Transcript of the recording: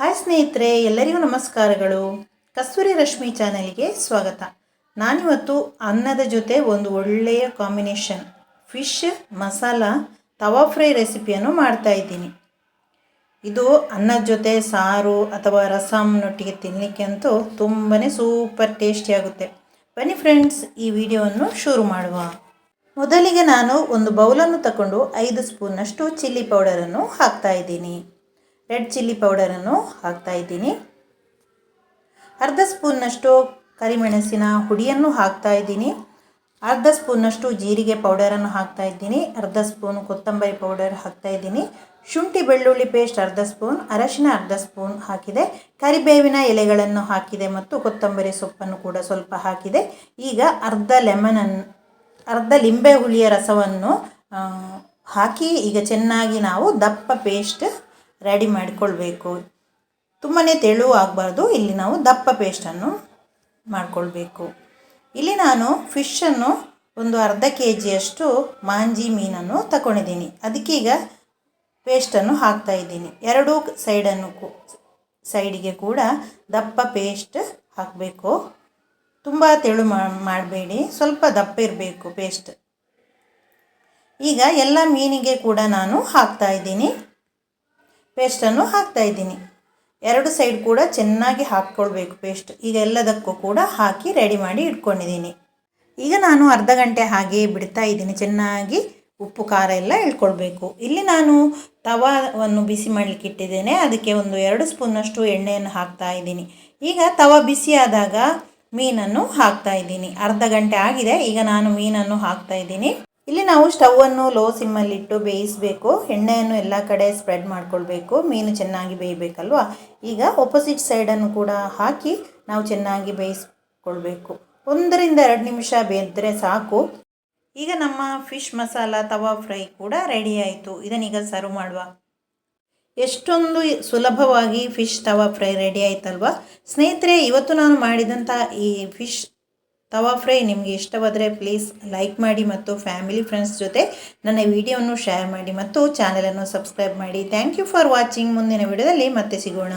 Hi ಸ್ನೇಹಿತರೆ, ಎಲ್ಲರಿಗೂ ನಮಸ್ಕಾರಗಳು. ಕಸ್ತೂರಿ ರಶ್ಮಿ ಚಾನೆಲ್ಗೆ ಸ್ವಾಗತ. ನಾನಿವತ್ತು ಅನ್ನದ ಜೊತೆ ಒಂದು ಒಳ್ಳೆಯ combination, fish, masala, tawa fry ರೆಸಿಪಿಯನ್ನು ಮಾಡ್ತಾ ಇದ್ದೀನಿ. ಇದು ಅನ್ನದ ಜೊತೆ ಸಾರು ಅಥವಾ ರಸಮ್ನೊಟ್ಟಿಗೆ ತಿನ್ನಲಿಕ್ಕೆ ಅಂತೂ ತುಂಬಾ ಸೂಪರ್ ಟೇಸ್ಟಿಯಾಗುತ್ತೆ ಬನ್ನಿ ಫ್ರೆಂಡ್ಸ್, ಈ ವಿಡಿಯೋವನ್ನು ಶುರು ಮಾಡುವ. ಮೊದಲಿಗೆ ನಾನು ಒಂದು ಬೌಲನ್ನು ತಗೊಂಡು ಐದು ಸ್ಪೂನ್ನಷ್ಟು ಚಿಲ್ಲಿ ಪೌಡರನ್ನು ಹಾಕ್ತಾ ಇದ್ದೀನಿ. ರೆಡ್ ಚಿಲ್ಲಿ ಪೌಡರನ್ನು ಹಾಕ್ತಾ ಇದ್ದೀನಿ. ಅರ್ಧ ಸ್ಪೂನ್ನಷ್ಟು ಕರಿಮೆಣಸಿನ ಹುಡಿಯನ್ನು ಹಾಕ್ತಾ ಇದ್ದೀನಿ. ಅರ್ಧ ಸ್ಪೂನ್ನಷ್ಟು ಜೀರಿಗೆ ಪೌಡರನ್ನು ಹಾಕ್ತಾ ಇದ್ದೀನಿ. ಅರ್ಧ ಸ್ಪೂನ್ ಕೊತ್ತಂಬರಿ ಪೌಡರ್ ಹಾಕ್ತಾ ಇದ್ದೀನಿ. ಶುಂಠಿ ಬೆಳ್ಳುಳ್ಳಿ ಪೇಸ್ಟ್ ಅರ್ಧ ಸ್ಪೂನ್, ಅರಶಿನ ಅರ್ಧ ಸ್ಪೂನ್ ಹಾಕಿದೆ. ಕರಿಬೇವಿನ ಎಲೆಗಳನ್ನು ಹಾಕಿದೆ ಮತ್ತು ಕೊತ್ತಂಬರಿ ಸೊಪ್ಪನ್ನು ಕೂಡ ಸ್ವಲ್ಪ ಹಾಕಿದೆ. ಈಗ ಅರ್ಧ ಲೆಮನನ್ನು ಅರ್ಧ ಲಿಂಬೆ ಹುಳಿಯ ರಸವನ್ನು ಹಾಕಿ ಈಗ ಚೆನ್ನಾಗಿ ನಾವು ದಪ್ಪ ಪೇಸ್ಟ್ ರೆಡಿ ಮಾಡಿಕೊಳ್ಬೇಕು. ತುಂಬಾ ತೆಳು ಆಗಬಾರ್ದು. ಇಲ್ಲಿ ನಾವು ದಪ್ಪ ಪೇಸ್ಟನ್ನು ಮಾಡಿಕೊಳ್ಬೇಕು. ಇಲ್ಲಿ ನಾನು ಫಿಶನ್ನು ಒಂದು ಅರ್ಧ ಕೆ ಜಿಯಷ್ಟು ಮಾಂಜಿ ಮೀನನ್ನು ತಗೊಂಡಿದ್ದೀನಿ ಅದಕ್ಕೀಗ ಪೇಸ್ಟನ್ನು ಹಾಕ್ತಾ ಇದ್ದೀನಿ. ಎರಡೂ ಸೈಡನ್ನು ಕೂ ಸೈಡಿಗೆ ಕೂಡ ದಪ್ಪ ಪೇಸ್ಟ್ ಹಾಕಬೇಕು. ತುಂಬ ತೆಳು ಮಾಡಬೇಡಿ. ಸ್ವಲ್ಪ ದಪ್ಪ ಇರಬೇಕು ಪೇಸ್ಟ್ ಈಗ ಎಲ್ಲ ಮೀನಿಗೆ ಕೂಡ ನಾನು ಹಾಕ್ತಾ ಇದ್ದೀನಿ. ಪೇಸ್ಟನ್ನು ಹಾಕ್ತಾ ಇದ್ದೀನಿ. ಎರಡು ಸೈಡ್ ಕೂಡ ಚೆನ್ನಾಗಿ ಹಾಕ್ಕೊಳ್ಬೇಕು ಪೇಸ್ಟ್. ಈಗ ಎಲ್ಲದಕ್ಕೂ ಕೂಡ ಹಾಕಿ ರೆಡಿ ಮಾಡಿ ಇಟ್ಕೊಂಡಿದ್ದೀನಿ. ಈಗ ನಾನು ಅರ್ಧ ಗಂಟೆ ಹಾಗೆ ಬಿಡ್ತಾ ಇದ್ದೀನಿ. ಚೆನ್ನಾಗಿ ಉಪ್ಪು, ಖಾರ ಎಲ್ಲ ಇಳ್ಕೊಳ್ಬೇಕು ಇಲ್ಲಿ ನಾನು ತವಾವನ್ನು ಬಿಸಿ ಮಾಡಲಿಕ್ಕೆ ಇಟ್ಟಿದ್ದೇನೆ. ಅದಕ್ಕೆ ಒಂದು ಎರಡು ಸ್ಪೂನಷ್ಟು ಎಣ್ಣೆಯನ್ನು ಹಾಕ್ತಾ ಇದ್ದೀನಿ. ಈಗ ತವ ಬಿಸಿ ಆದಾಗ ಮೀನನ್ನು ಹಾಕ್ತಾ ಇದ್ದೀನಿ. ಅರ್ಧ ಗಂಟೆ ಆಗಿದೆ. ಈಗ ನಾನು ಮೀನನ್ನು ಹಾಕ್ತಾ ಇದ್ದೀನಿ. ಇಲ್ಲಿ ನಾವು ಸ್ಟವನ್ನು ಲೋ ಸಿಮ್ಮಲ್ಲಿಟ್ಟು ಬೇಯಿಸಬೇಕು. ಎಣ್ಣೆಯನ್ನು ಎಲ್ಲ ಕಡೆ ಸ್ಪ್ರೆಡ್ ಮಾಡ್ಕೊಳ್ಬೇಕು. ಮೀನು ಚೆನ್ನಾಗಿ ಬೇಯಬೇಕಲ್ವಾ? ಈಗ ಒಪೋಸಿಟ್ ಸೈಡನ್ನು ಕೂಡ ಹಾಕಿ ನಾವು ಚೆನ್ನಾಗಿ ಬೇಯಿಸ್ಕೊಳ್ಬೇಕು. ಒಂದರಿಂದ ಎರಡು ನಿಮಿಷ ಬೇಯಿದ್ರೆ ಸಾಕು. ಈಗ ನಮ್ಮ ಫಿಶ್ ಮಸಾಲ ತವಾ ಫ್ರೈ ಕೂಡ ರೆಡಿ ಆಯಿತು. ಇದನ್ನೀಗ ಸರ್ವ್ ಮಾಡುವ. ಎಷ್ಟೊಂದು ಸುಲಭವಾಗಿ ಫಿಶ್ ತವಾ ಫ್ರೈ ರೆಡಿ ಆಯ್ತಲ್ವಾ? ಸ್ನೇಹಿತರೆ, ಇವತ್ತು ನಾನು ಮಾಡಿದಂಥ ಈ ಫಿಶ್ ತವಾ ಫ್ರೈ, ನಿಮಗೆ ಇಷ್ಟವಾದರೆ ಪ್ಲೀಸ್ ಲೈಕ್ ಮಾಡಿ ಮತ್ತು ಫ್ಯಾಮಿಲಿ ಫ್ರೆಂಡ್ಸ್ ಜೊತೆ ನನ್ನ ವಿಡಿಯೋವನ್ನು ಶೇರ್ ಮಾಡಿ ಮತ್ತು ಚಾನಲನ್ನು ಸಬ್ಸ್ಕ್ರೈಬ್ ಮಾಡಿ. ಥ್ಯಾಂಕ್ ಯು ಫಾರ್ ವಾಚಿಂಗ್ ಮುಂದಿನ ವಿಡಿಯೋದಲ್ಲಿ ಮತ್ತೆ ಸಿಗೋಣ.